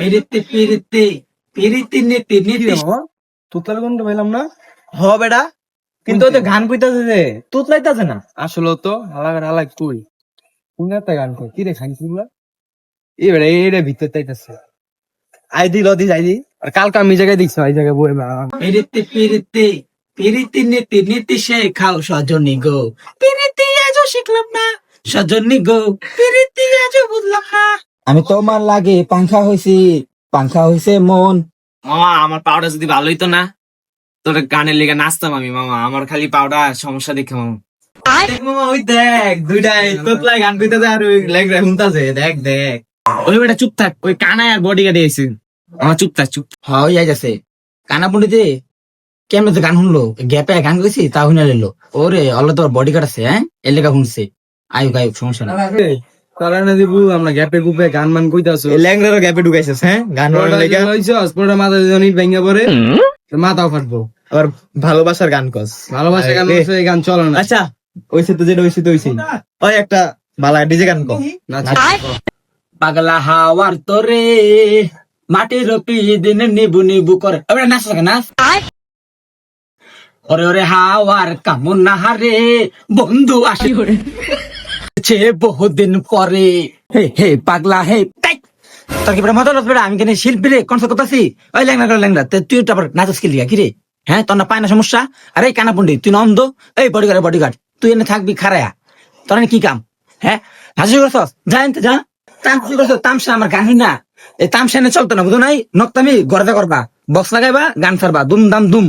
পিরিতি পিরিতি পিরিতি নীতি কি নীতি। রে মামা তুতলার গন্ধ পাইলাম না? হ বেড়া কিন্তু ওই গান কইতাছে যে তুত না? আসলে তো হালাকার হালাক কই। কোন একটা গান কই কি রে খাইছি তোমরা এই বেড়া এইটা ভিতর তাইতাছে আই দি লদি যাই দি। আর কালকে আমি জায়গায় দেখছি জায়গায় বই পিরিতি পিরিতি পিরিতি নীতি নীতি শেখাও সজনী গো। পিরিতি আজও শিখলাম না সজনী গো। পিরিতি আমি তোমার লাগে পাংখা হইছি পাংখা হইছে মন। মামা আমার পাউডার যদি ভালো হইতো না? তোর গানের লেগে নাচতাম আমি মামা। আমার খালি পাউডার সমস্যা দেখে মামা। দেখ মামা ওই দেখ দুইটাই গান কইতাছে আর ওই লেগরা শুনতাছে দেখ দেখ। ওই বেটা চুপ থাক ওই কানায় আর বডি গার্ডে এসে আমার চুপ থাক চুপ হ্যাঁ ওই যাইতাছে কানা পন্ডিতে কেমন তো গান শুনলো গ্যাপে গান গেছি তা শুনে লিলো ওরে অল্লা তোর বডি আছে হ্যাঁ? এর লেগা শুনছে আয়ুক আয়ুক সমস্যা না তারা না দিবু আমরা গ্যাপে গুপে গান মান কইতাছো। ল্যাংরারও গ্যাপে ঢুকাইছিস হ্যাঁ? গান লইছস, পরোটা মাথা দিয়ে ভেঙে পড়ে। মাথাও ফাটবো। আবার ভালোবাসার গান কস। ভালোবাসা গান এ, এই গান চলে না। আচ্ছা ওইসে তো যেটা ওইসে তো ওইসে ওই একটা বালা ডিজে গান কর পাগলা হাওয়ার তোরে মাটির রপি দিন নিবু নিবু করে। নাচ লাগে নাচ। ওরে ওরে হাওয়ার কামন না হারে বন্ধু আসি। ছে বহুদিন পরে। হে হে, পাগলা, হে। তোর কি বেটা? আমি কেন শিল্পী রে? কনসার্ট করতেছি। ওই ল্যাংরা করে ল্যাংরা তে, তুই তারপর নাচস কি কি রে? হ্যাঁ তোর না পায় না সমস্যা? আরে কানা পন্ডিত তুই না অন্ধ এই বডিগার্ড বডিগার্ড তুই এনে থাকবি খারায়া তোর কি কাম? হ্যাঁ? হাসি করছস? যা এনতে, যা। তামসি করছস? তামসা আমার গান না। এই তামসা এনে চলতো না, বুঝো নাই? নক্তামি গড়দা করবা। বক্স লাগাইবা, গান ছাড়বা দুম দাম দুম।